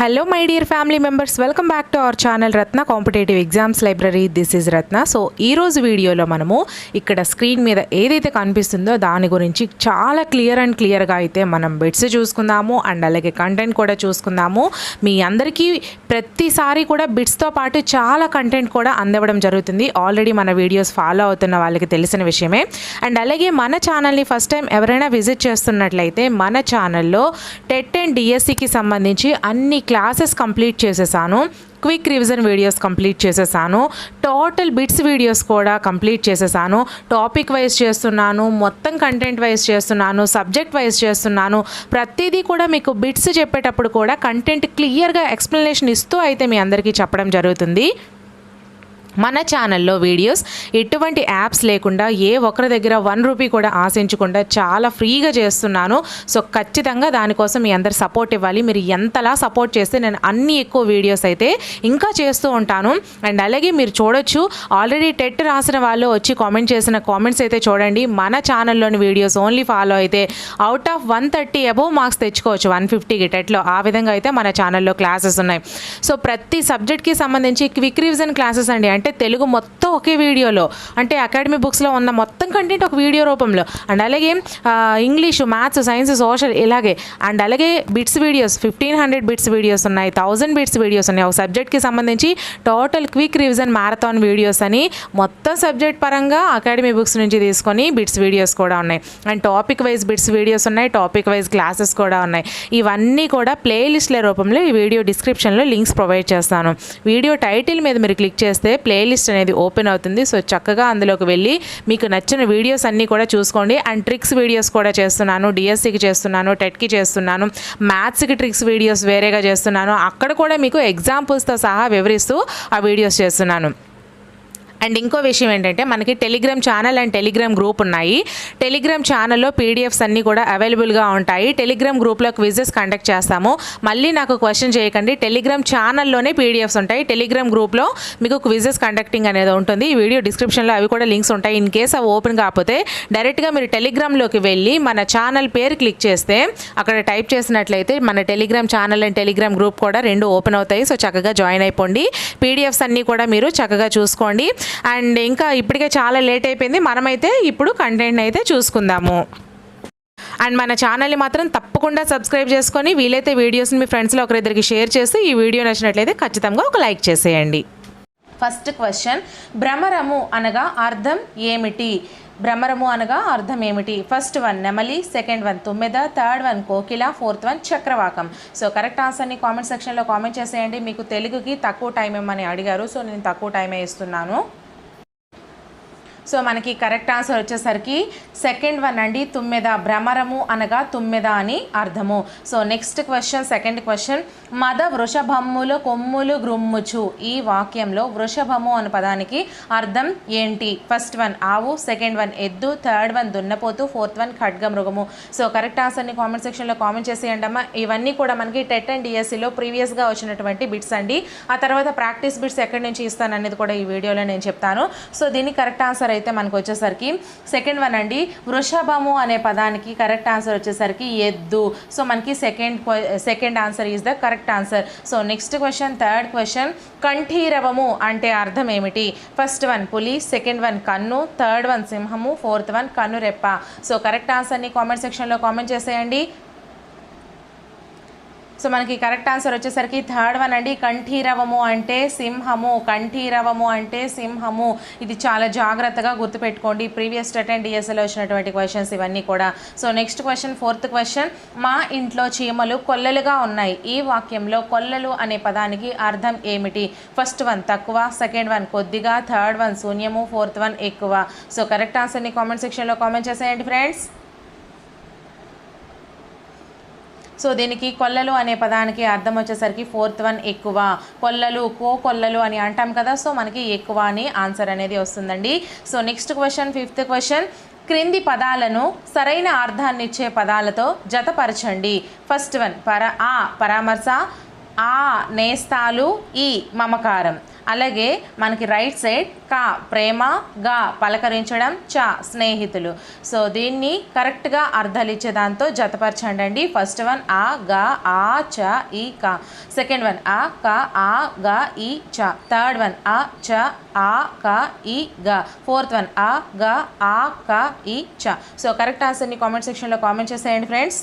Hello my dear family members welcome back to our channel Ratna competitive exams library this is Ratna so ఈరోజు వీడియోలో మనము ఇక్కడ screen మీద ఏదైతే కనిపిస్తుందో దాని గురించి చాలా క్లియర్ అండ్ క్లియర్గా అయితే మనం బిట్స్ చూసుకుందాము అండ్ అలాగే కంటెంట్ కూడా చూసుకుందాము. మీ అందరికీ ప్రతిసారి కూడా బిట్స్తో పాటు చాలా కంటెంట్ కూడా అందవడం జరుగుతుంది. ఆల్రెడీ మన వీడియోస్ ఫాలో అవుతున్న వాళ్ళకి తెలిసిన విషయమే. అండ్ అలాగే మన ఛానల్ని ఫస్ట్ టైం ఎవరైనా విజిట్ చేస్తున్నట్లయితే మన ఛానల్లో టెట్ అండ్ డిఎస్సికి సంబంధించి అన్ని క్లాసెస్ కంప్లీట్ చేసేసాను క్విక్ రివిజన్ వీడియోస్ కంప్లీట్ చేసేసాను టోటల్ బిట్స్ వీడియోస్ కూడా కంప్లీట్ చేసేసాను టాపిక్ వైజ్ చేస్తున్నాను మొత్తం కంటెంట్ వైజ్ చేస్తున్నాను సబ్జెక్ట్ వైజ్ చేస్తున్నాను ప్రతిదీ కూడా మీకు బిట్స్ చెప్పేటప్పుడు కూడా కంటెంట్ క్లియర్గా ఎక్స్ప్లెనేషన్ ఇస్తూ అయితే మీ అందరికీ చెప్పడం జరుగుతుంది. మన ఛానల్లో వీడియోస్ ఎటువంటి యాప్స్ లేకుండా ఏ ఒక్కరి దగ్గర వన్ రూపీ కూడా ఆశించకుండా చాలా ఫ్రీగా చేస్తున్నాను. సో ఖచ్చితంగా దానికోసం మీ అందరు సపోర్ట్ ఇవ్వాలి. మీరు ఎంతలా సపోర్ట్ చేస్తే నేను అన్ని ఎక్కువ వీడియోస్ అయితే ఇంకా చేస్తూ ఉంటాను. అండ్ అలాగే మీరు చూడొచ్చు ఆల్రెడీ టెట్ రాసిన వాళ్ళు వచ్చి కామెంట్ చేసిన కామెంట్స్ అయితే చూడండి. మన ఛానల్లోని వీడియోస్ ఓన్లీ ఫాలో అయితే out of one thirty above marks తెచ్చుకోవచ్చు. వన్ ఫిఫ్టీకి టెట్లో ఆ విధంగా అయితే మన ఛానల్లో క్లాసెస్ ఉన్నాయి. సో ప్రతి సబ్జెక్ట్కి సంబంధించి క్విక్ రివిజన్ క్లాసెస్ అండి. అంటే తెలుగు మొత్తం ఒకే వీడియోలో. అంటే అకాడమీ బుక్స్లో ఉన్న మొత్తం కంటెంట్ ఒక వీడియో రూపంలో. అండ్ అలాగే ఇంగ్లీషు మ్యాథ్స్ సైన్స్ సోషల్ ఇలాగే. అండ్ అలాగే bits videos fifteen hundred bits videos ఉన్నాయి థౌజండ్ బిట్స్ వీడియోస్ ఉన్నాయి. ఒక సబ్జెక్ట్కి సంబంధించి total quick revision marathon videos అని మొత్తం సబ్జెక్ట్ పరంగా అకాడమీ బుక్స్ నుంచి తీసుకొని బిట్స్ వీడియోస్ కూడా ఉన్నాయి. And topic wise bits videos ఉన్నాయి టాపిక్ వైజ్ క్లాసెస్ కూడా ఉన్నాయి. ఇవన్నీ కూడా ప్లేలిస్ట్ల రూపంలో ఈ వీడియో డిస్క్రిప్షన్లో లింక్స్ ప్రొవైడ్ చేస్తాను. వీడియో టైటిల్ మీద మీరు క్లిక్ చేస్తే ప్లేలిస్ట్ అనేది ఓపెన్ అవుతుంది. సో చక్కగా అందులోకి వెళ్ళి మీకు నచ్చిన వీడియోస్ అన్నీ కూడా చూసుకోండి. అండ్ ట్రిక్స్ వీడియోస్ కూడా చేస్తున్నాను. డిఎస్సికి చేస్తున్నాను. టెట్కి చేస్తున్నాను. మ్యాథ్స్కి ట్రిక్స్ వీడియోస్ వేరేగా చేస్తున్నాను. అక్కడ కూడా మీకు ఎగ్జాంపుల్స్తో సహా వివరిస్తూ ఆ వీడియోస్ చేస్తున్నాను. అండ్ ఇంకో విషయం ఏంటంటే మనకి Telegram channel and Telegram group ఉన్నాయి. టెలిగ్రామ్ ఛానల్లో పీడిఎఫ్స్ అన్నీ కూడా అవైలబుల్గా ఉంటాయి. టెలిగ్రామ్ గ్రూప్లో క్విజెస్ కండక్ట్ చేస్తాము. మళ్ళీ నాకు క్వశ్చన్ చేయకండి. టెలిగ్రామ్ ఛానల్లోనే పీడిఎఫ్స్ ఉంటాయి. టెలిగ్రామ్ గ్రూప్లో మీకు క్విజెస్ కండక్టింగ్ అనేది ఉంటుంది. ఈ వీడియో డిస్క్రిప్షన్లో అవి కూడా లింక్స్ ఉంటాయి. ఇన్ కేస్ అవి ఓపెన్ కాకపోతే డైరెక్ట్గా మీరు టెలిగ్రామ్లోకి వెళ్ళి మన ఛానల్ పేరు క్లిక్ చేస్తే అక్కడ టైప్ చేసినట్లయితే మన Telegram channel and Telegram group కూడా రెండు ఓపెన్ అవుతాయి. సో చక్కగా జాయిన్ అయిపోండి. పీడిఎఫ్స్ అన్నీ కూడా మీరు చక్కగా చూసుకోండి. అండ్ ఇంకా ఇప్పటికే చాలా లేట్ అయిపోయింది. మనమైతే ఇప్పుడు కంటెంట్ అయితే చూసుకుందాము. అండ్ మన ఛానల్ని మాత్రం తప్పకుండా సబ్స్క్రైబ్ చేసుకొని వీలైతే వీడియోస్ని మీ ఫ్రెండ్స్లో ఒకరిద్దరికి షేర్ చేసి ఈ వీడియో నచ్చినట్లయితే ఖచ్చితంగా ఒక లైక్ చేసేయండి. ఫస్ట్ క్వశ్చన్ భ్రమరము అనగా అర్థం ఏమిటి? భ్రమరము అనగా అర్థం ఏమిటి? ఫస్ట్ వన్ నెమలి సెకండ్ వన్ తుమ్మెద థర్డ్ వన్ కోకిల ఫోర్త్ వన్ చక్రవాకం. సో కరెక్ట్ ఆన్సర్ని కామెంట్ సెక్షన్లో కామెంట్ చేసేయండి. మీకు తెలుగుకి తక్కువ టైం ఇమ్మని అడిగారు. సో నేను తక్కువ టైమే ఇస్తున్నాను. సో మనకి కరెక్ట్ ఆన్సర్ వచ్చేసరికి సెకండ్ వన్ అండి తుమ్మెద భ్రమరము అనగా తుమ్మెద అని అర్థము. So next question second question. మద వృషభమ్ములు కొమ్ములు గ్రుమ్ముచు. ఈ వాక్యంలో వృషభము అనే పదానికి అర్థం ఏంటి? ఫస్ట్ వన్ ఆవు సెకండ్ వన్ ఎద్దు థర్డ్ వన్ దున్నపోతు ఫోర్త్ వన్ ఖడ్గ మృగము. సో కరెక్ట్ ఆన్సర్ని కామెంట్ సెక్షన్లో కామెంట్ చేసేయండి అమ్మా. ఇవన్నీ కూడా మనకి టెట్ అండ్ డిఎస్సిలో ప్రీవియస్గా వచ్చినటువంటి బిట్స్ అండి. ఆ తర్వాత ప్రాక్టీస్ బిట్స్ ఎక్కడి నుంచి ఇస్తాను అనేది కూడా ఈ వీడియోలో నేను చెప్తాను. సో దీన్ని కరెక్ట్ ఆన్సర్ అయితే మనకు వచ్చేసరికి సెకండ్ వన్ అండి వృషభము అనే పదానికి కరెక్ట్ ఆన్సర్ వచ్చేసరికి ఎద్దు. సో మనకి second second answer is the correct answer so next question third question కంఠీరవము అంటే అర్థం ఏమిటి? ఫస్ట్ వన్ పులి సెకండ్ వన్ కన్ను థర్డ్ వన్ సింహము ఫోర్త్ వన్ కన్ను రెప్ప సో కరెక్ట్ ఆన్సర్ని కామెంట్ సెక్షన్లో కామెంట్ చేసేయండి. సో మనకి కరెక్ట్ ఆన్సర్ వచ్చేసరికి థర్డ్ వన్ అండి కంఠీరవము అంటే సింహము కంఠీరవము అంటే సింహము. ఇది చాలా జాగ్రత్తగా గుర్తుపెట్టుకోండి. ప్రీవియస్ టెట్ అండ్ డిఎస్ఎల్ వచ్చినటువంటి క్వశ్చన్స్ ఇవన్నీ కూడా. So next question fourth question మా ఇంట్లో చీమలు కొల్లలుగా ఉన్నాయి. ఈ వాక్యంలో కొల్లలు అనే పదానికి అర్థం ఏమిటి? ఫస్ట్ వన్ తక్కువ సెకండ్ వన్ కొద్దిగా థర్డ్ వన్ శూన్యము ఫోర్త్ వన్ ఎక్కువ. సో కరెక్ట్ ఆన్సర్ని కామెంట్ సెక్షన్లో కామెంట్ చేసేయండి ఫ్రెండ్స్. సో దీనికి కొల్లలు అనే పదానికి అర్థం వచ్చేసరికి ఫోర్త్ వన్ ఎక్కువ. కొల్లలు కో కొల్లలు అని అంటాం కదా సో మనకి ఎక్కువ అని ఆన్సర్ అనేది వస్తుందండి. So next question fifth question. క్రింది పదాలను సరైన అర్థాన్నిచ్చే పదాలతో జతపరచండి. ఫస్ట్ వన్ పర ఆ పరామర్శ. ఆ నేస్తాలు ఈ మమకారం. అలాగే మనకి రైట్ సైడ్ కా ప్రేమ గా పలకరించడం చ స్నేహితులు. సో దీన్ని కరెక్ట్గా అర్థాలు ఇచ్చే దాంతో జతపరచండి అండి ఫస్ట్ వన్ ఆ గా ఆ చ ఈ కా. సెకండ్ వన్ ఆ క ఆ గా ఈ చ. థర్డ్ వన్ ఆ చ ఆ క ఈ గా. ఫోర్త్ వన్ ఆ గా ఆ క ఈ చ. సో కరెక్ట్ ఆన్సర్ని కామెంట్ సెక్షన్లో కామెంట్ చేసేయండి ఫ్రెండ్స్.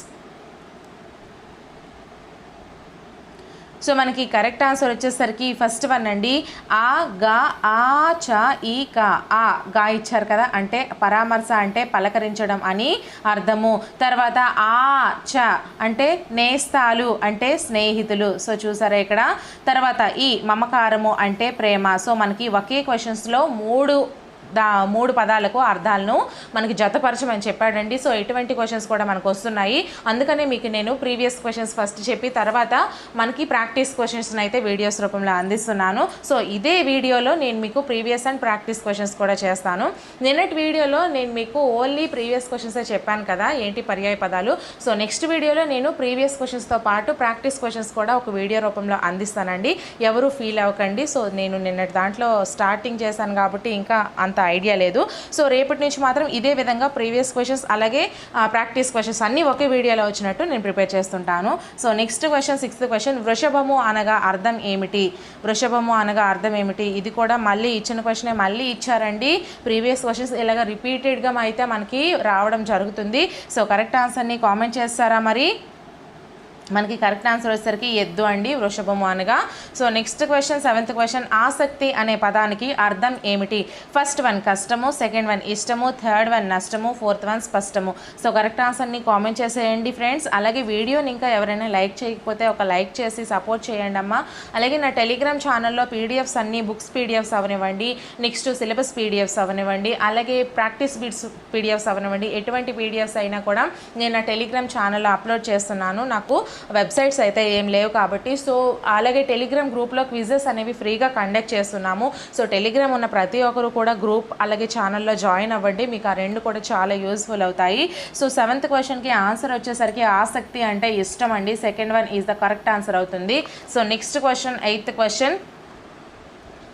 సో మనకి కరెక్ట్ ఆన్సర్ వచ్చేసరికి ఫస్ట్ వన్ అండి. ఆ గా ఆ చ ఈ క ఆ గా ఇచ్చారు కదా. అంటే పరామర్శ అంటే పలకరించడం అని అర్థము. తర్వాత ఆ చ అంటే నేస్తాలు అంటే స్నేహితులు. సో చూసారా ఇక్కడ? తర్వాత ఈ మమకారము అంటే ప్రేమ. సో మనకి ఒకే క్వశ్చన్స్లో మూడు దా మూడు పదాలకు అర్థాలను మనకి జతపరచమని చెప్పాడండి. సో ఎటువంటి క్వశ్చన్స్ కూడా మనకు వస్తున్నాయి. అందుకనే మీకు నేను ప్రీవియస్ క్వశ్చన్స్ ఫస్ట్ చెప్పి తర్వాత మనకి ప్రాక్టీస్ క్వశ్చన్స్ని అయితే వీడియోస్ రూపంలో అందిస్తున్నాను. సో ఇదే వీడియోలో నేను మీకు ప్రీవియస్ అండ్ ప్రాక్టీస్ క్వశ్చన్స్ కూడా చేస్తాను. నిన్నటి వీడియోలో నేను మీకు ఓన్లీ ప్రీవియస్ క్వశ్చన్సే చెప్పాను కదా ఏంటి పర్యాయ పదాలు. సో నెక్స్ట్ వీడియోలో నేను ప్రీవియస్ క్వశ్చన్స్తో పాటు ప్రాక్టీస్ క్వశ్చన్స్ కూడా ఒక వీడియో రూపంలో అందిస్తానండి. ఎవరు ఫీల్ అవ్వకండి. సో నేను నిన్నటి దాంట్లో స్టార్టింగ్ చేశాను కాబట్టి ఇంకా అంత ఐడియా లేదు. సో రేపటి నుంచి మాత్రం ఇదే విధంగా ప్రీవియస్ క్వశ్చన్స్ అలాగే ప్రాక్టీస్ క్వశ్చన్స్ అన్నీ ఒకే వీడియోలో వచ్చినట్టు నేను ప్రిపేర్ చేస్తుంటాను. So next question sixth question వృషభము అనగా అర్థం ఏమిటి? వృషభము అనగా అర్థం ఏమిటి? ఇది కూడా మళ్ళీ ఇచ్చిన క్వశ్చనే మళ్ళీ ఇచ్చారండి. ప్రీవియస్ క్వశ్చన్స్ ఇలాగ రిపీటెడ్గా అయితే మనకి రావడం జరుగుతుంది. సో కరెక్ట్ ఆన్సర్ని కామెంట్ చేస్తారా మరి? మనకి కరెక్ట్ ఆన్సర్ వచ్చేసరికి ఎద్దు అండి వృషభము అనగా so next question seventh question ఆసక్తి అనే పదానికి అర్థం ఏమిటి? ఫస్ట్ వన్ కష్టము. సెకండ్ వన్ ఇష్టము. థర్డ్ వన్ నష్టము. ఫోర్త్ వన్ స్పష్టము. సో కరెక్ట్ ఆన్సర్ని కామెంట్ చేసేయండి ఫ్రెండ్స్ అలాగే వీడియోని ఇంకా ఎవరైనా లైక్ చేయకపోతే ఒక లైక్ చేసి సపోర్ట్ చేయండి అమ్మా. అలాగే నా టెలిగ్రామ్ ఛానల్లో పీడిఎఫ్స్ అన్నీ బుక్స్ పీడిఎఫ్స్ అవనివ్వండి నెక్స్ట్ సిలబస్ పీడిఎఫ్స్ అవనివ్వండి అలాగే ప్రాక్టీస్ బిట్స్ పీడిఎఫ్స్ అవనివ్వండి. ఎటువంటి పీడిఎఫ్స్ అయినా కూడా నేను నా టెలిగ్రామ్ ఛానల్లో అప్లోడ్ చేస్తున్నాను. నాకు వెబ్సైట్స్ అయితే ఏం లేవు కాబట్టి సో అలాగే టెలిగ్రామ్ గ్రూప్లో క్విజెస్ అనేవి ఫ్రీగా కండక్ట్ చేస్తున్నాము. సో టెలిగ్రామ్ ఉన్న ప్రతి ఒక్కరు కూడా గ్రూప్ అలాగే ఛానల్లో జాయిన్ అవ్వండి. మీకు ఆ రెండు కూడా చాలా యూస్ఫుల్ అవుతాయి. సో సెవెంత్ క్వశ్చన్కి ఆన్సర్ వచ్చేసరికి ఆసక్తి అంటే ఇష్టం అండి. Second one is the correct answer అవుతుంది. So next question eighth question.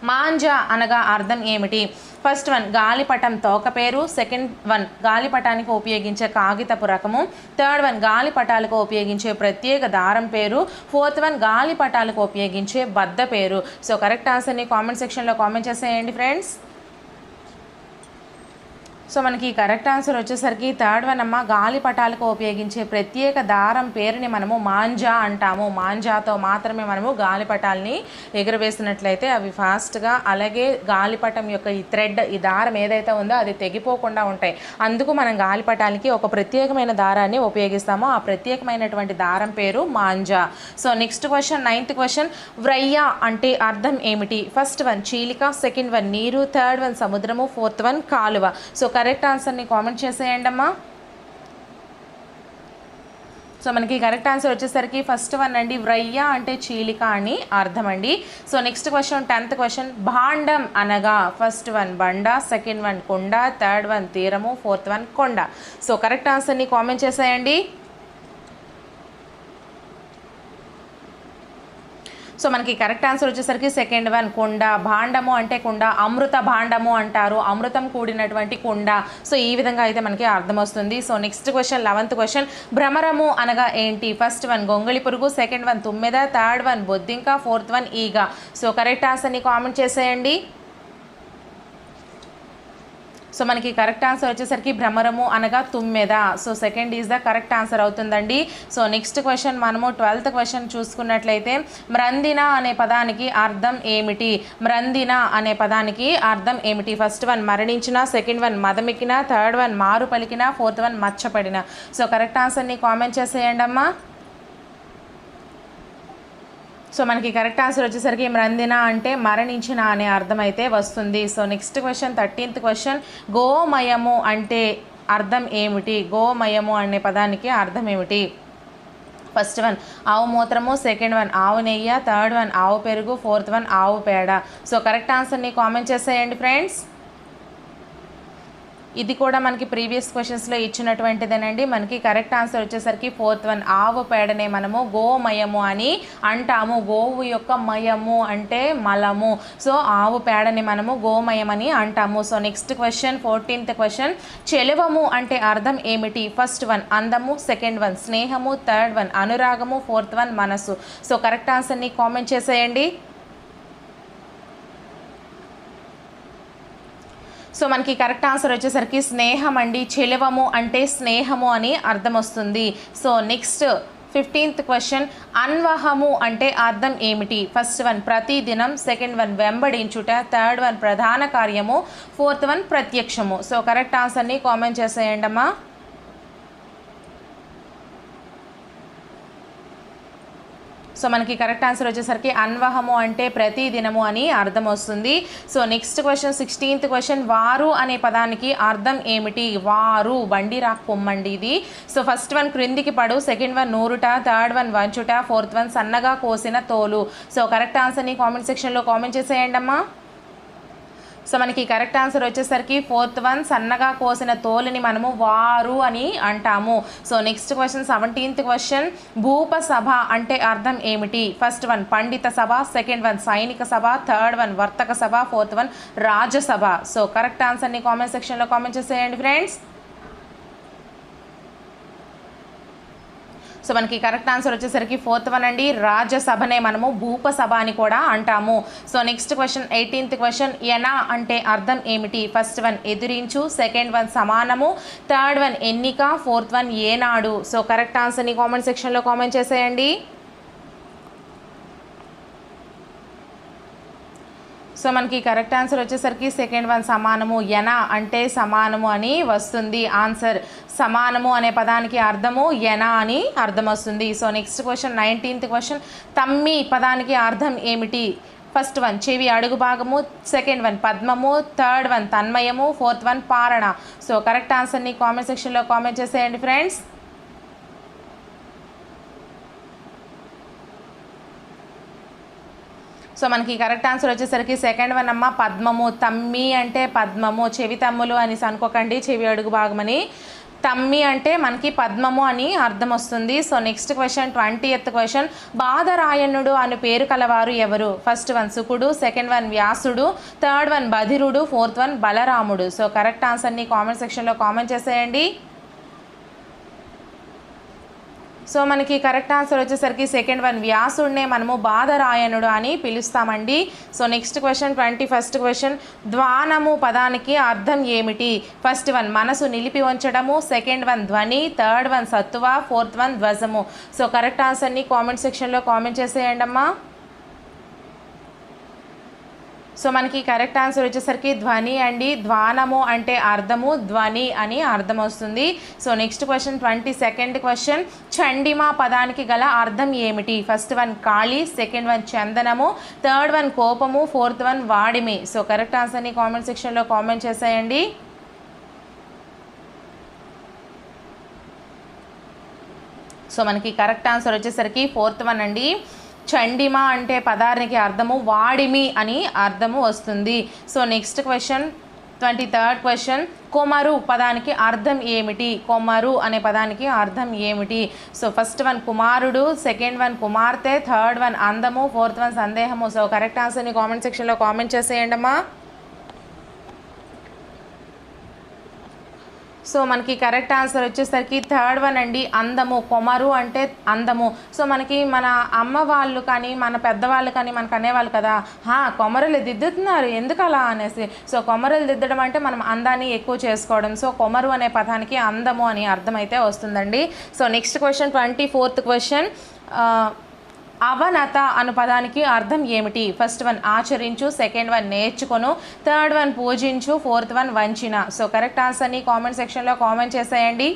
Manja అనగా అర్థం ఏమిటి? ఫస్ట్ వన్ గాలిపటం తోక పేరు. సెకండ్ వన్ గాలిపటానికి ఉపయోగించే కాగితపు రకము. థర్డ్ వన్ గాలిపటాలకు ఉపయోగించే ప్రత్యేక దారం పేరు. ఫోర్త్ వన్ గాలిపటాలకు ఉపయోగించే బద్ద పేరు. సో కరెక్ట్ ఆన్సర్ని కామెంట్ సెక్షన్లో కామెంట్ చేసేయండి ఫ్రెండ్స్ సో మనకి కరెక్ట్ ఆన్సర్ వచ్చేసరికి థర్డ్ వన్ అమ్మ గాలిపటాలకు ఉపయోగించే ప్రత్యేక దారం పేరుని మనము మాంజా అంటాము. మాంజాతో మాత్రమే మనము గాలిపటాలని ఎగురవేసినట్లయితే అవి ఫాస్ట్గా అలాగే గాలిపటం యొక్క ఈ థ్రెడ్ ఈ దారం ఏదైతే ఉందో అది తెగిపోకుండా ఉంటాయి. అందుకు మనం గాలిపటాలకి ఒక ప్రత్యేకమైన దారాన్ని ఉపయోగిస్తాము. ఆ ప్రత్యేకమైనటువంటి దారం పేరు manja. So next question ninth question వ్రయ్య అంటే అర్థం ఏమిటి? ఫస్ట్ వన్ చీలిక సెకండ్ వన్ నీరు థర్డ్ వన్ సముద్రము ఫోర్త్ వన్ కాలువ. సో కరెక్ట్ ఆన్సర్ని కామెంట్ చేసేయండి అమ్మా సో మనకి కరెక్ట్ ఆన్సర్ వచ్చేసరికి ఫస్ట్ వన్ అండి వ్రయ్య అంటే చీలిక అని అర్థం అండి. So next question tenth question భాండం అనగా ఫస్ట్ వన్ బండ సెకండ్ వన్ కొండ థర్డ్ వన్ తీరము ఫోర్త్ వన్ కొండ. సో కరెక్ట్ ఆన్సర్ని కామెంట్ చేసేయండి. సో మనకి కరెక్ట్ ఆన్సర్ వచ్చేసరికి సెకండ్ వన్ కుండ. భాండము అంటే కుండ. అమృత భాండము అంటారు. అమృతం కూడినటువంటి కుండ. సో ఈ విధంగా అయితే మనకి అర్థం వస్తుంది. So next question eleventh question. భ్రమరము అనగా ఏంటి? ఫస్ట్ వన్ గొంగళి పురుగు సెకండ్ వన్ తుమ్మెద థర్డ్ వన్ బొద్దింక ఫోర్త్ వన్ ఈగ. సో కరెక్ట్ ఆన్సర్ని కామెంట్ చేసేయండి. సో మనకి కరెక్ట్ ఆన్సర్ వచ్చేసరికి భ్రమరము అనగా తుమ్మెద. So second is the correct answer అవుతుందండి. సో నెక్స్ట్ క్వశ్చన్ మనము ట్వెల్త్ క్వశ్చన్ చూసుకున్నట్లయితే మ్రందిన అనే పదానికి అర్థం ఏమిటి? మ్రందిన అనే పదానికి అర్థం ఏమిటి? ఫస్ట్ వన్ మరణించిన సెకండ్ వన్ మదమెక్కిన థర్డ్ వన్ మారు పలికిన ఫోర్త్ వన్ మచ్చపడిన. సో కరెక్ట్ ఆన్సర్ని కామెంట్ చేసేయండి అమ్మా సో మనకి కరెక్ట్ ఆన్సర్ వచ్చేసరికి మ్రందిన అంటే మరణించిన అనే అర్థం అయితే వస్తుంది. So next question thirteenth question గోమయము అంటే అర్థం ఏమిటి? గోమయము అనే పదానికి అర్థం ఏమిటి? ఫస్ట్ వన్ ఆవు మూత్రము. సెకండ్ వన్ ఆవు నెయ్యి. థర్డ్ వన్ ఆవు పెరుగు. ఫోర్త్ వన్ ఆవు పేడ. సో కరెక్ట్ ఆన్సర్ని కామెంట్ చేసేయండి ఫ్రెండ్స్. ఇది కూడా మనకి ప్రీవియస్ క్వశ్చన్స్లో ఇచ్చినటువంటిదేనండి. మనకి కరెక్ట్ ఆన్సర్ వచ్చేసరికి ఫోర్త్ వన్. ఆవు పేడనే మనము గోమయము అని అంటాము. గోవు యొక్క మయము అంటే మలము. సో ఆవు పేడని మనము గోమయం అని అంటాము. So next question fourteenth question. చెలవము అంటే అర్థం ఏమిటి? ఫస్ట్ వన్ అందము. సెకండ్ వన్ స్నేహము. థర్డ్ వన్ అనురాగము. ఫోర్త్ వన్ మనసు. సో కరెక్ట్ ఆన్సర్ని కామెంట్ చేసేయండి. సో మనకి కరెక్ట్ ఆన్సర్ వచ్చేసరికి స్నేహం అండి. చెలవము అంటే స్నేహము అని అర్థం వస్తుంది. సో నెక్స్ట్ ఫిఫ్టీన్త్ క్వశ్చన్ అన్వహము అంటే అర్థం ఏమిటి? ఫస్ట్ వన్ ప్రతిదినం సెకండ్ వన్ వెంబడించుట థర్డ్ వన్ ప్రధాన కార్యము ఫోర్త్ వన్ ప్రత్యక్షము. సో కరెక్ట్ ఆన్సర్ని కామెంట్ చేసేయండి సో మనకి కరెక్ట్ ఆన్సర్ వచ్చేసరికి అన్వహము అంటే ప్రతి దినము అని అర్థం వస్తుంది. So next question sixteenth question వారు అనే పదానికి అర్థం ఏమిటి? వారు. బండి రా పొమ్మండి ఇది. సో ఫస్ట్ వన్ క్రిందికి పడు సెకండ్ వన్ నూరుట థర్డ్ వన్ వంచుట ఫోర్త్ వన్ సన్నగా కోసిన తోలు. సో కరెక్ట్ ఆన్సర్ని కామెంట్ సెక్షన్లో కామెంట్ చేసేయండి అమ్మా సో మనకి కరెక్ట్ ఆన్సర్ వచ్చేసరికి ఫోర్త్ వన్ సన్నగా కోసిన తోలుని మనము వారు అని అంటాము. So next question seventeenth question భూప సభ అంటే అర్థం ఏమిటి? ఫస్ట్ వన్ పండిత సభ సెకండ్ వన్ సైనిక సభ థర్డ్ వన్ వర్తక సభ ఫోర్త్ వన్ రాజసభ. సో కరెక్ట్ ఆన్సర్ని కామెంట్ సెక్షన్లో కామెంట్ చేసేయండి ఫ్రెండ్స్ సో మనకి కరెక్ట్ ఆన్సర్ వచ్చేసరికి ఫోర్త్ వన్ అండి. రాజ్యసభనే మనము భూపసభ అని కూడా అంటాము. So next question eighteenth question ఎనా అంటే అర్థం ఏమిటి? ఫస్ట్ వన్ ఎదిరించు సెకండ్ వన్ సమానము థర్డ్ వన్ ఎన్నిక ఫోర్త్ వన్ ఏనాడు. సో కరెక్ట్ ఆన్సర్ని కామెంట్ సెక్షన్లో కామెంట్ చేసేయండి. సో మనకి కరెక్ట్ ఆన్సర్ వచ్చేసరికి సెకండ్ వన్ సమానము ఎన అంటే సమానము అని వస్తుంది ఆన్సర్ సమానము అనే పదానికి అర్థము ఎన అని అర్థం వస్తుంది. So next question nineteenth question తమ్మి పదానికి అర్థం ఏమిటి? ఫస్ట్ వన్ చెవి అడుగు భాగము. సెకండ్ వన్ పద్మము. థర్డ్ వన్ తన్మయము. ఫోర్త్ వన్ పారణ. సో కరెక్ట్ ఆన్సర్ని కామెంట్ సెక్షన్లో కామెంట్ చేసేయండి ఫ్రెండ్స్ సో మనకి కరెక్ట్ ఆన్సర్ వచ్చేసరికి సెకండ్ వన్ అమ్మ పద్మము. తమ్మి అంటే పద్మము. చెవి తమ్ములు అనేసి అనుకోకండి చెవి అడుగు భాగమని. తమ్మి అంటే మనకి పద్మము అని అర్థం వస్తుంది. So next question twentieth question. బాధరాయణుడు అని పేరు కలవారు ఎవరు? ఫస్ట్ వన్ సుకుడు సెకండ్ వన్ వ్యాసుడు థర్డ్ వన్ బధిరుడు ఫోర్త్ వన్ బలరాముడు. సో కరెక్ట్ ఆన్సర్ని కామెంట్ సెక్షన్లో కామెంట్ చేసేయండి. సో మనకి కరెక్ట్ ఆన్సర్ వచ్చేసరికి సెకండ్ వన్ వ్యాసుడినే మనము బాధరాయణుడు అని పిలుస్తామండి. So next question twenty first question ద్వానము పదానికి అర్థం ఏమిటి? ఫస్ట్ వన్ మనసు నిలిపి ఉంచడము. సెకండ్ వన్ ధ్వని. థర్డ్ వన్ సత్తువ. Fourth one ధ్వజము. సో కరెక్ట్ ఆన్సర్ని కామెంట్ సెక్షన్లో కామెంట్ చేసేయండి అమ్మా సో మనకి కరెక్ట్ ఆన్సర్ వచ్చేసరికి ధ్వని అండి. ధ్వానము అంటే అర్థము ధ్వని అని అర్థం వస్తుంది. So next question twenty second question. చండిమా పదానికి గల అర్థం ఏమిటి? First one Kali second one చందనము third one కోపము ఫోర్త్ వన్ వాడిమి. సో కరెక్ట్ ఆన్సర్ని కామెంట్ సెక్షన్లో కామెంట్ చేసేయండి. సో మనకి కరెక్ట్ ఆన్సర్ వచ్చేసరికి ఫోర్త్ వన్ అండి. చండిమ అంటే పదానికి అర్థము వాడిమి అని అర్థము వస్తుంది. So next question twenty third question కొమరు పదానికి అర్థం ఏమిటి? కొమరు అనే పదానికి అర్థం ఏమిటి? సో ఫస్ట్ వన్ కుమారుడు సెకండ్ వన్ కుమార్తె థర్డ్ వన్ అందము ఫోర్త్ వన్ సందేహము. సో కరెక్ట్ ఆన్సర్ని కామెంట్ సెక్షన్లో కామెంట్ చేసేయండమ్మా. సో మనకి కరెక్ట్ ఆన్సర్ వచ్చేసరికి థర్డ్ వన్ అండి అందము కొమరు అంటే అందము. సో మనకి మన అమ్మ వాళ్ళు కానీ మన పెద్దవాళ్ళు కానీ మనకు అనేవాళ్ళు కదా హా కొమరలు దిద్దుతున్నారు ఎందుకు అలా? అనేసి. సో కొమరలు దిద్దడం అంటే మనం అందాన్ని ఎక్కువ చేసుకోవడం. సో కొమరు అనే పదానికి అందము అని అర్థమైతే వస్తుందండి. So next question twenty fourth question అవనత అను పదానికి అర్థం ఏమిటి? ఫస్ట్ వన్ ఆచరించు సెకండ్ వన్ నేర్చుకొను థర్డ్ వన్ పూజించు ఫోర్త్ వన్ వంచిన. సో కరెక్ట్ ఆన్సర్ని కామెంట్ సెక్షన్లో కామెంట్ చేసేయండి.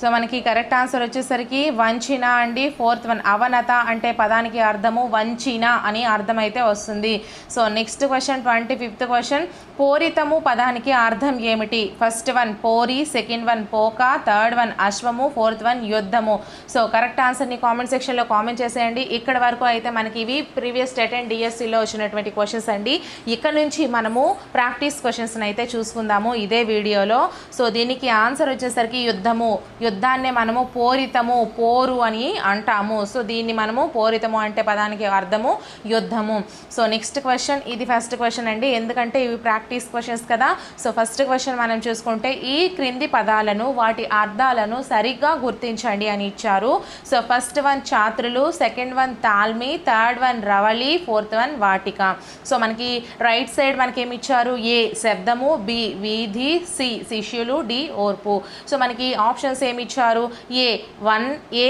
సో మనకి కరెక్ట్ ఆన్సర్ వచ్చేసరికి వంచిన అండి ఫోర్త్ వన్ అవనత అంటే పదానికి అర్థము వంచిన అని అర్థమైతే వస్తుంది. So next question twenty fifth question పోరితము పదానికి అర్థం ఏమిటి? ఫస్ట్ వన్ పోరి సెకండ్ వన్ పోక థర్డ్ వన్ అశ్వము ఫోర్త్ వన్ యుద్ధము. సో కరెక్ట్ ఆన్సర్ని కామెంట్ సెక్షన్లో కామెంట్ చేసేయండి. ఇక్కడ వరకు అయితే మనకి ఇవి ప్రీవియస్ టెట్ అండ్ డిఎస్సిలో వచ్చినటువంటి క్వశ్చన్స్ అండి. ఇక్కడ నుంచి మనము ప్రాక్టీస్ క్వశ్చన్స్ని అయితే చూసుకుందాము ఇదే వీడియోలో. సో దీనికి ఆన్సర్ వచ్చేసరికి యుద్ధము యుద్ధాన్నే మనము పోరితము పోరు అని అంటాము. సో దీన్ని మనము పోరితము అంటే పదానికి అర్థము యుద్ధము. సో నెక్స్ట్ క్వశ్చన్ ఇది ఫస్ట్ క్వశ్చన్ అండి. ఎందుకంటే ఇవి ప్రాక్టీస్ క్వశ్చన్స్ కదా. సో ఫస్ట్ క్వశ్చన్ మనం చూసుకుంటే ఈ క్రింది పదాలను వాటి అర్థాలను సరిగ్గా గుర్తించండి అని ఇచ్చారు. సో ఫస్ట్ వన్ ఛాత్రులు సెకండ్ వన్ తాల్మి థర్డ్ వన్ రవళి ఫోర్త్ వన్ వాటిక. సో మనకి రైట్ సైడ్ మనకి ఏమి ఇచ్చారు ఏ శబ్దము బి వీధి సి శిష్యులు డి ఓర్పు. సో మనకి ఆప్షన్స్ ఏమి ఇచ్చారు? A one A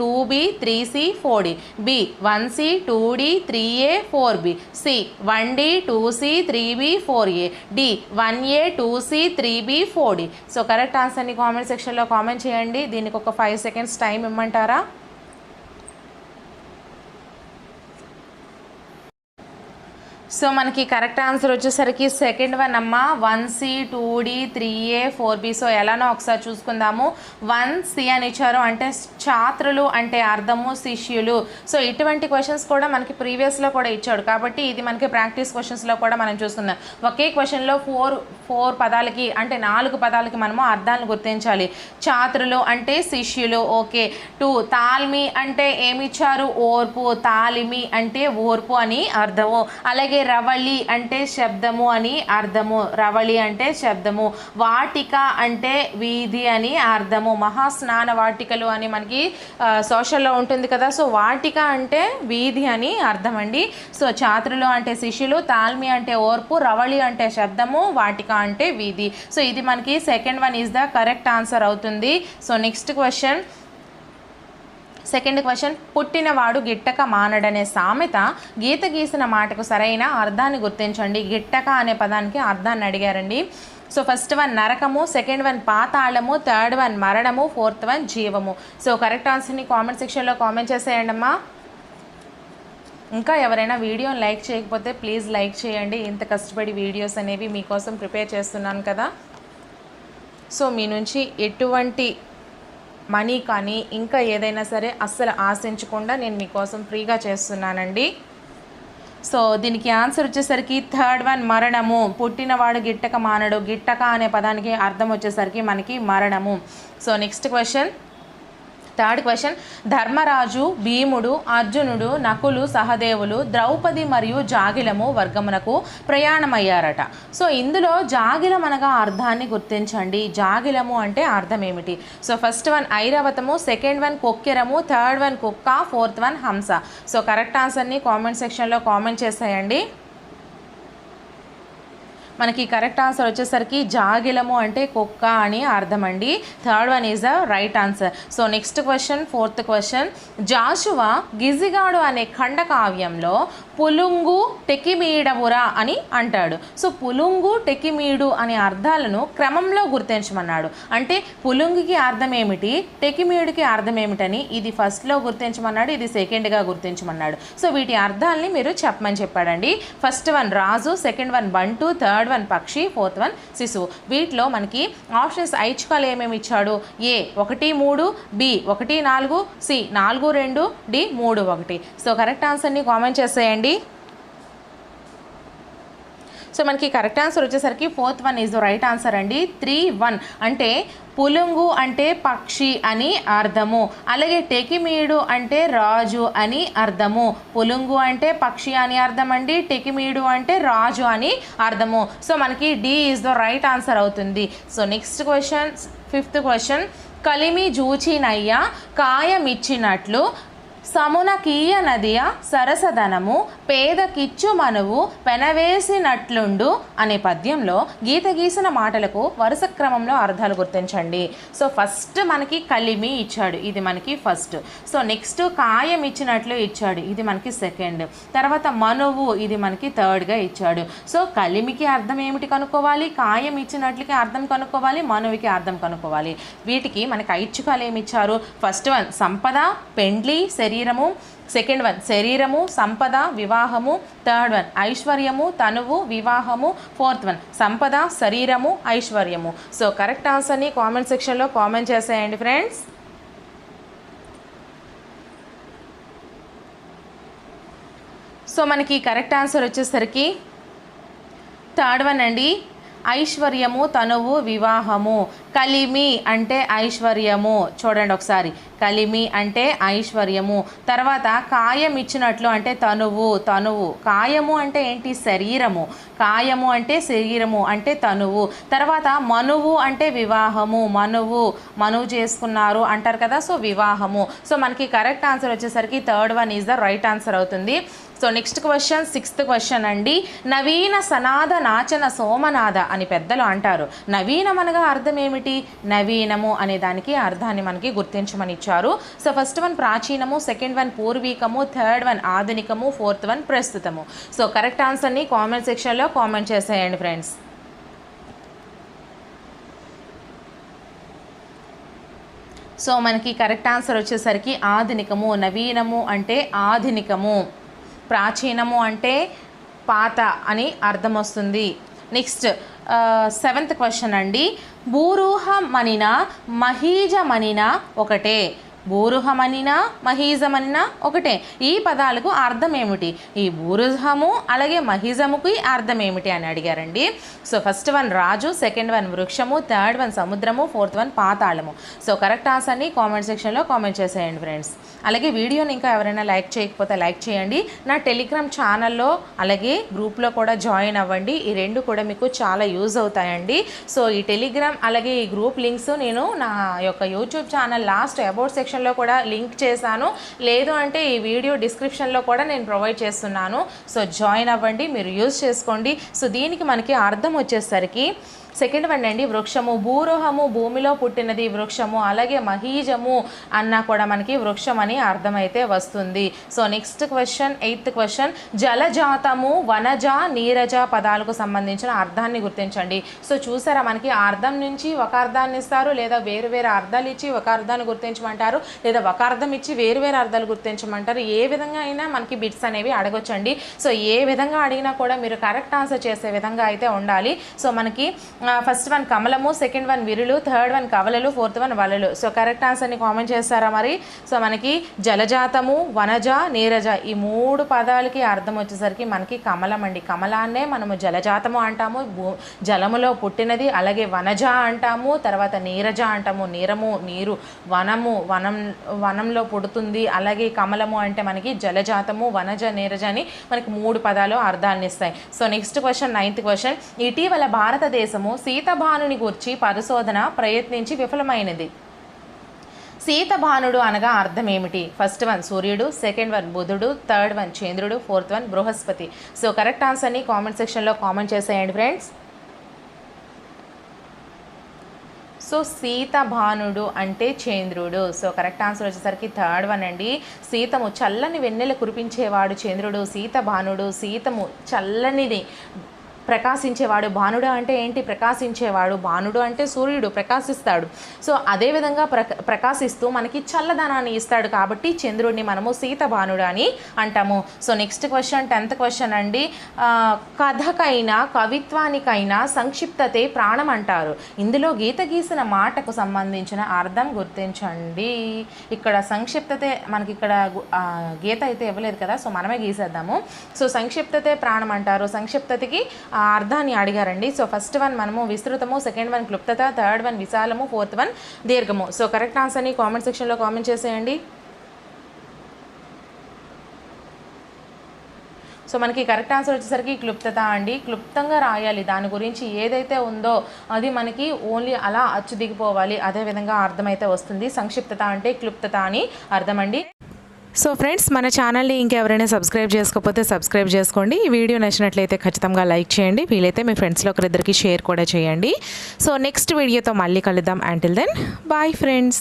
two B three C four D. B one C two D three A four B. C one D two C three B four A. D one A two C three B four D. So correct ఆన్సర్ని comment సెక్షన్లో comment చేయండి. దీనికి ఒక five seconds time ఇమ్మంటారా? So మనకి correct answer వచ్చేసరికి second one అమ్మ. One C two D three A four B. So ఎలానో ఒకసారి చూసుకుందాము. వన్ సి అని ఇచ్చారు. అంటే ఛాత్రులు అంటే అర్థము శిష్యులు. సో ఇటువంటి క్వశ్చన్స్ కూడా మనకి ప్రీవియస్లో కూడా ఇచ్చాడు. కాబట్టి ఇది మనకి ప్రాక్టీస్ క్వశ్చన్స్లో కూడా మనం చూసుకుందాం ఒకే క్వశ్చన్లో ఫోర్ ఫోర్ పదాలకి అంటే నాలుగు పదాలకి మనము అర్థాలను గుర్తించాలి. ఛాత్రులు అంటే శిష్యులు. ఓకే. టూ తాల్మి అంటే ఏమిచ్చారు ఓర్పు. తాలిమి అంటే ఓర్పు అని అర్థము. అలాగే రవళి అంటే శబ్దము అని అర్థము. రవళి అంటే శబ్దము. వాటిక అంటే వీధి అని అర్థము. మహాస్నాన వాటికలు అని మనకి సోషల్లో ఉంటుంది కదా. సో వాటిక అంటే వీధి అని అర్థం అండి సో ఛాత్రులు అంటే శిష్యులు తాల్మి అంటే ఓర్పు రవళి అంటే శబ్దము వాటిక అంటే వీధి. సో ఇది మనకి second one is the correct answer అవుతుంది. So next question second question పుట్టినవాడు గిట్టక మానడనే సామెత. గీత గీసిన మాటకు సరైన అర్థాన్ని గుర్తించండి. గిట్టక అనే పదానికి అర్థాన్ని అడిగారండి. సో ఫస్ట్ వన్ నరకము సెకండ్ వన్ పాతాళము థర్డ్ వన్ మరణము ఫోర్త్ వన్ జీవము. సో కరెక్ట్ ఆన్సర్ని కామెంట్ సెక్షన్లో కామెంట్ చేసేయండి అమ్మా. ఇంకా ఎవరైనా వీడియోని లైక్ చేయకపోతే ప్లీజ్ లైక్ చేయండి. ఇంత కష్టపడి వీడియోస్ అనేవి మీకోసం ప్రిపేర్ చేస్తున్నాను కదా. సో మీ నుంచి ఎటువంటి మనీ కానీ ఇంకా ఏదైనా సరే అస్సలు ఆశించకుండా నేను మీకోసం ఫ్రీగా చేస్తున్నానండి. సో దీనికి ఆన్సర్ వచ్చేసరికి థర్డ్ వన్ మరణము. పుట్టినవాడు గిట్టక మానడు. గిట్టక అనే పదానికి అర్థం వచ్చేసరికి మనకి మరణము. So next question. Third question. Dharmaraju Bhimudu Arjunudu Nakulu సహదేవులు Draupadi మరియు జాగిలము వర్గమునకు ప్రయాణమయ్యారట. సో ఇందులో జాగిలం అనగా అర్థాన్ని గుర్తించండి. జాగిలము అంటే అర్థం ఏమిటి సో ఫస్ట్ వన్ ఐరావతము సెకండ్ వన్ కొక్కెరము థర్డ్ వన్ కుక్క ఫోర్త్ వన్ హంస. సో కరెక్ట్ ఆన్సర్ని కామెంట్ సెక్షన్లో కామెంట్ చేసేయండి. మనకి కరెక్ట్ ఆన్సర్ వచ్చేసరికి జాగిలము అంటే కుక్క అని అర్థం అండి third one is the right answer so next question fourth question Jashuva గిజిగాడు అనే ఖండకావ్యంలో పులుంగు టెకిమీడవురా అని అంటాడు. సో పులుంగు టెకిమీడు అనే అర్థాలను క్రమంలో గుర్తించమన్నాడు. అంటే పులుంగికి అర్థం ఏమిటి టెకిమీడుకి అర్థం ఏమిటని ఇది ఫస్ట్లో గుర్తించమన్నాడు ఇది సెకండ్గా గుర్తించమన్నాడు. సో వీటి అర్థాలని మీరు చెప్పమని చెప్పాడండి. ఫస్ట్ వన్ రాజు సెకండ్ వన్ బంటు థర్డ్ వన్ పక్షి ఫోర్త్ వన్ శిశువు. వీటిలో మనకి ఆప్షన్స్ ఐచ్ఛికాలు ఏమేమి ఇచ్చాడు? ఏ ఒకటి మూడు బి ఒకటి నాలుగు సి నాలుగు రెండు డి మూడు ఒకటి. సో కరెక్ట్ ఆన్సర్ని కామెంట్ చేసేయండి. సో మనకి కరెక్ట్ ఆన్సర్ వచ్చేసరికి fourth one is the right answer అండి. త్రీ వన్ అంటే పులుంగు అంటే పక్షి అని అర్థము. అలాగే టెకిమీడు అంటే రాజు అని అర్థము. పులుంగు అంటే పక్షి అని అర్థం అండి. టెకిమీడు అంటే రాజు అని అర్థము. సో మనకి D is the right answer అవుతుంది. So next question fifth question కలిమి జూచినయ్య కాయమిచ్చినట్లు సమునకీయ నదియ నదియ పేద పేదకిచ్చు మనువు పెనవేసినట్లుండు అనే పద్యంలో గీత గీసిన మాటలకు వరుస క్రమంలో అర్థాలు గుర్తించండి. సో ఫస్ట్ మనకి కలిమి ఇచ్చాడు ఇది మనకి ఫస్ట్. సో నెక్స్ట్ కాయం ఇచ్చినట్లు ఇచ్చాడు ఇది మనకి సెకండ్. తర్వాత మనువు ఇది మనకి థర్డ్గా ఇచ్చాడు. సో కలిమికి అర్థం ఏమిటి కనుక్కోవాలి? కాయం ఇచ్చినట్లకి అర్థం కనుక్కోవాలి మనువుకి అర్థం కనుక్కోవాలి. వీటికి మనకి ఐచ్ఛికాలు ఏమి ఇచ్చారు ఫస్ట్ వన్ సంపద పెండ్లి శరీరము. సెకండ్ వన్ శరీరము సంపద వివాహము. థర్డ్ వన్ ఐశ్వర్యము తనువు వివాహము. ఫోర్త్ వన్ సంపద శరీరము ఐశ్వర్యము. సో కరెక్ట్ ఆన్సర్ని కామెంట్ సెక్షన్లో కామెంట్ చేసేయండి ఫ్రెండ్స్ సో మనకి కరెక్ట్ ఆన్సర్ వచ్చేసరికి థర్డ్ వన్ అండి. ఐశ్వర్యము తనువు వివాహము. కలిమి అంటే ఐశ్వర్యము. చూడండి ఒకసారి. కలిమి అంటే ఐశ్వర్యము. తర్వాత కాయం ఇచ్చినట్లు అంటే తనువు తనువు. కాయము అంటే ఏంటి? శరీరము. కాయము అంటే శరీరము అంటే తనువు. తర్వాత మనువు అంటే వివాహము. మనువు మనువు చేసుకున్నారు అంటారు కదా సో వివాహము. సో మనకి కరెక్ట్ ఆన్సర్ వచ్చేసరికి third one is the right answer అవుతుంది. So next question sixth question అండి. నవీన సనాద నాచన సోమనాథ అని పెద్దలు అంటారు. నవీనం అనగా అర్థం ఏమిటి? నవీనము అనే దానికి అర్థాన్ని మనకి గుర్తించమని ఇచ్చారు. సో ఫస్ట్ వన్ ప్రాచీనము సెకండ్ వన్ పూర్వీకము థర్డ్ వన్ ఆధునికము ఫోర్త్ వన్ ప్రస్తుతము. సో కరెక్ట్ ఆన్సర్ని కామెంట్ సెక్షన్లో కామెంట్ చేసేయండి ఫ్రెండ్స్. సో మనకి కరెక్ట్ ఆన్సర్ వచ్చేసరికి ఆధునికము నవీనము అంటే ఆధునికము. ప్రాచీనము అంటే పాత అని అర్థం వస్తుంది నెక్స్ట్ సెవెంత్ క్వశ్చన్ అండి. భూరూహమనిన మహీజమనిన ఒకటే. భూరుహమనిన మహీజమనినా ఒకటే. ఈ పదాలకు అర్థం ఏమిటి ఈ భూరుహము అలాగే మహీజముకి అర్థం ఏమిటి అని అడిగారండి. సో ఫస్ట్ వన్ రాజు సెకండ్ వన్ వృక్షము థర్డ్ వన్ సముద్రము ఫోర్త్ వన్ పాతాళము. సో కరెక్ట్ ఆన్సర్ని కామెంట్ సెక్షన్లో కామెంట్ చేసేయండి ఫ్రెండ్స్ అలాగే వీడియోని ఇంకా ఎవరైనా లైక్ చేయకపోతే లైక్ చేయండి. నా టెలిగ్రామ్ ఛానల్లో అలాగే గ్రూప్లో కూడా జాయిన్ అవ్వండి. ఈ రెండు కూడా మీకు చాలా యూజ్ అవుతాయండి. సో ఈ టెలిగ్రామ్ అలాగే ఈ గ్రూప్ లింక్స్ నేను నా యొక్క YouTube channel last about section డిస్క్రిప్షన్లో కూడా లింక్ చేశాను. లేదు అంటే ఈ వీడియో డిస్క్రిప్షన్లో కూడా నేను ప్రొవైడ్ చేస్తున్నాను. సో జాయిన్ అవ్వండి మీరు యూజ్ చేసుకోండి. సో దీనికి మనకి అర్థం వచ్చేసరికి సెకండ్ వన్ అండి వృక్షము. భూరోహము భూమిలో పుట్టినది వృక్షము అలాగే మహీజము అన్నా కూడా మనకి వృక్షం అని అర్థమైతే వస్తుంది. So next question eighth question జలజాతము వనజ నీరజ పదాలకు సంబంధించిన అర్థాన్ని గుర్తించండి. సో చూసారా మనకి అర్థం నుంచి ఒక అర్థాన్ని ఇస్తారు లేదా వేరు వేరు అర్థాలు ఇచ్చి ఒక అర్థాన్ని గుర్తించమంటారు లేదా ఒక అర్థం ఇచ్చి వేరు వేరు అర్థాలు గుర్తించమంటారు. ఏ విధంగా అయినా మనకి బిట్స్ అనేవి అడగొచ్చండి. సో ఏ విధంగా అడిగినా కూడా మీరు కరెక్ట్ ఆన్సర్ చేసే విధంగా అయితే ఉండాలి. సో మనకి ఫస్ట్ వన్ కమలము సెకండ్ వన్ విరులు థర్డ్ వన్ కవలలు ఫోర్త్ వన్ వలలు. సో కరెక్ట్ ఆన్సర్ని కామెంట్ చేస్తారా మరి? సో మనకి జలజాతము వనజ నీరజ ఈ మూడు పదాలకి అర్థం వచ్చేసరికి మనకి కమలం అండి. కమలాన్నే మనము జలజాతము అంటాము జలములో పుట్టినది అలాగే వనజ అంటాము తర్వాత నీరజ అంటాము. నీరము నీరు వనము వనం వనంలో పుడుతుంది. అలాగే కమలము అంటే మనకి జలజాతము వనజ నీరజ అని మనకి మూడు పదాలు అర్థాన్ని ఇస్తాయి so next question ninth question ఇటీవల భారతదేశము సీతభానుని గుర్చి పరిశోధన ప్రయత్నించి విఫలమైనది. సీతభానుడు అనగా అర్థం ఏమిటి ఫస్ట్ వన్ సూర్యుడు సెకండ్ వన్ బుధుడు థర్డ్ వన్ చంద్రుడు ఫోర్త్ వన్ బృహస్పతి. సో కరెక్ట్ ఆన్సర్ని కామెంట్ సెక్షన్లో కామెంట్ చేసేయండి ఫ్రెండ్స్. సో సీతభానుడు అంటే చంద్రుడు. సో కరెక్ట్ ఆన్సర్ వచ్చేసరికి థర్డ్ వన్ అండి. సీతము చల్లని వెన్నెల కురిపించేవాడు చంద్రుడు సీతభానుడు సీతము చల్లనిది ప్రకాశించేవాడు భానుడు అంటే ఏంటి? ప్రకాశించేవాడు భానుడు అంటే సూర్యుడు ప్రకాశిస్తాడు. సో అదేవిధంగా ప్ర ప్రకాశిస్తూ మనకి చల్లదనాన్ని ఇస్తాడు కాబట్టి చంద్రుడిని మనము సీత భానుడు అని అంటాము. So next question tenth question అండి. కథకైనా కవిత్వానికైనా సంక్షిప్తతే ప్రాణం అంటారు. ఇందులో గీత గీసిన మాటకు సంబంధించిన అర్థం గుర్తించండి. ఇక్కడ సంక్షిప్తతే మనకి ఇక్కడ గీత అయితే ఇవ్వలేదు కదా సో మనమే గీసేద్దాము. సో సంక్షిప్తతే ప్రాణం అంటారు. సంక్షిప్తతకి అర్థాన్ని అడిగారండి. సో ఫస్ట్ వన్ మనము విస్తృతము సెకండ్ వన్ క్లుప్తత థర్డ్ వన్ విశాలము ఫోర్త్ వన్ దీర్ఘము. సో కరెక్ట్ ఆన్సర్ని కామెంట్ సెక్షన్లో కామెంట్ చేసేయండి. సో మనకి కరెక్ట్ ఆన్సర్ వచ్చేసరికి క్లుప్తత అండి. క్లుప్తంగా రాయాలి. దాని గురించి ఏదైతే ఉందో అది మనకి ఓన్లీ అలా అచ్చు దిగిపోవాలి అదే విధంగా అర్థమైతే వస్తుంది. సంక్షిప్తత అంటే క్లుప్తత అని అర్థమండి. సో ఫ్రెండ్స్ మన ఛానల్ని ఇంకెవరైనా సబ్స్క్రైబ్ చేసుకోకపోతే సబ్స్క్రైబ్ చేసుకోండి. ఈ వీడియో నచ్చినట్లయితే ఖచ్చితంగా లైక్ చేయండి. వీలైతే మీ ఫ్రెండ్స్లో ఒకరిద్దరికి షేర్ కూడా చేయండి. సో నెక్స్ట్ వీడియోతో మళ్ళీ కలుద్దాం. Until then bye friends